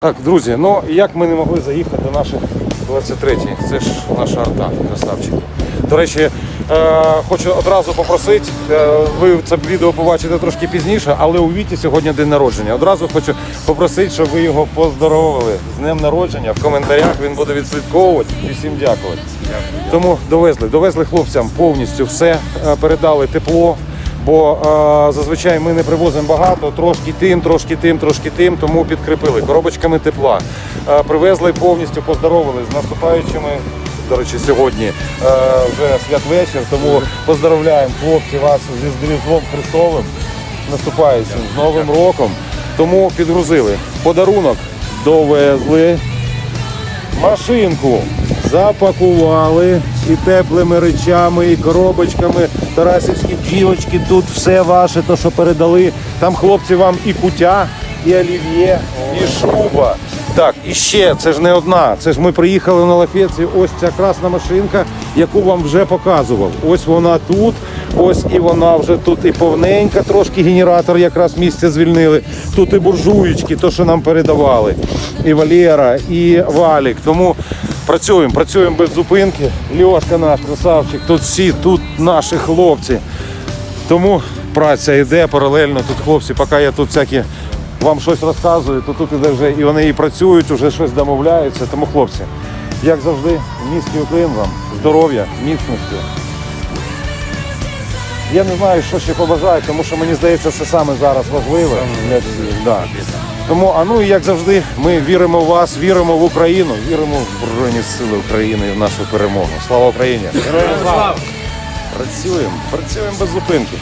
Так, друзі, ну як ми не могли заїхати до наших 23-ї? Це ж наша арта, красавчик. До речі, е, хочу одразу попросити, е, ви це відео побачите трошки пізніше, але у Віті сьогодні день народження. Одразу хочу попросити, щоб ви його поздоровили з днем народження. В коментарях він буде відслідковувати і всім дякувати. Тому довезли, довезли хлопцям повністю все, е, передали тепло. Бо е, зазвичай ми не привозимо багато, трошки тим, трошки тим, трошки тим, тому підкріпили коробочками тепла. Е, привезли повністю, поздоровили з наступаючими. До речі, сьогодні е, вже святвечір, тому поздравляємо хлопці вас зі Різдвом Христовим, наступаючим з Новим роком. Тому підгрузили подарунок, довезли машинку запакували і теплими речами, і коробочками. Тарасівські бджілочки, тут все ваше, то що передали. Там хлопці вам і кутя, і олів'є, і шуба. Так, і ще це ж не одна. Це ж ми приїхали на лафеці. Ось ця красна машинка, яку вам вже показував. Ось вона тут, ось і вона вже тут і повненька, трошки генератор якраз місце звільнили. Тут і буржуєчки, то що нам передавали. І Валера, і Валік. Тому працюємо, працюємо без зупинки. Льошка наш красавчик, тут всі, тут наші хлопці. Тому праця йде паралельно. Тут хлопці, поки я тут всякі вам щось розказую, то тут іде вже і вони і працюють, вже щось домовляються. Тому хлопці, як завжди, міський Україн вам, здоров'я, міцності. Я не знаю, що ще побажаю, тому що мені здається, це саме зараз важливе для всіх. Да. Тому, а ну і як завжди, ми віримо в вас, віримо в Україну, віримо в Збройні Сили України і в нашу перемогу. Слава Україні! Героям слава! Працюємо, працюємо без зупинки.